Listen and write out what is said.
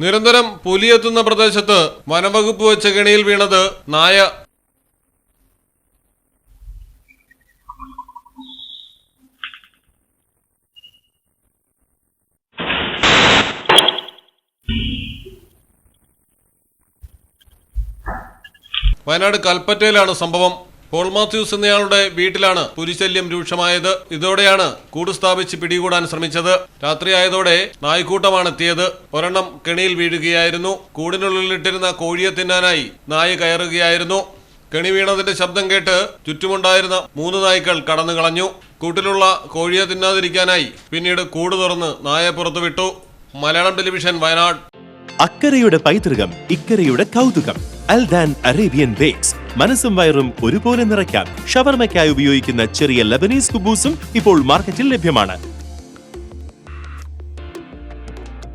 നിരന്തരം പുലിയെത്തുന്ന പ്രദേശത്ത് വനംവകുപ്പ് വെച്ച കെണിയിൽ വീണത് നായ. വയനാട് കൽപ്പറ്റയിലാണ് സംഭവം. പോൾ മാത്യൂസ് എന്നയാളുടെ വീട്ടിലാണ് പുലിശല്യം രൂക്ഷമായത്. ഇതോടെയാണ് കൂട് സ്ഥാപിച്ച് പിടികൂടാൻ ശ്രമിച്ചത്. രാത്രിയായതോടെ നായ്ക്കൂട്ടമാണ് എത്തിയത് ഒരെണ്ണം കെണിയിൽ വീഴുകയായിരുന്നു. കൂടിനുള്ളിലിട്ടിരുന്ന കോഴിയെ തിന്നാനായി നായ കയറുകയായിരുന്നു. കെണി വീണതിന്റെ ശബ്ദം കേട്ട് ചുറ്റുമുണ്ടായിരുന്ന മൂന്ന് നായ്ക്കൾ കടന്നു കളഞ്ഞു. കൂട്ടിലുള്ള കോഴിയെ തിന്നാതിരിക്കാനായി പിന്നീട് കൂട് തുറന്ന് നായ പുറത്തുവിട്ടു. മലയാളം ടെലിവിഷൻ വയനാട്. അക്കരയുടെ പൈതൃകം ഇക്കരയുടെ കൗതുകം. അൽ ദാൻ അറേബ്യൻ ബേക്സ് മനസ്സും വയറും ഒരുപോലെ നിറയ്ക്കാം. ഷവർമയ്ക്കായി ഉപയോഗിക്കുന്ന ചെറിയ ലബനീസ് കുബൂസും ഇപ്പോൾ മാർക്കറ്റിൽ ലഭ്യമാണ്.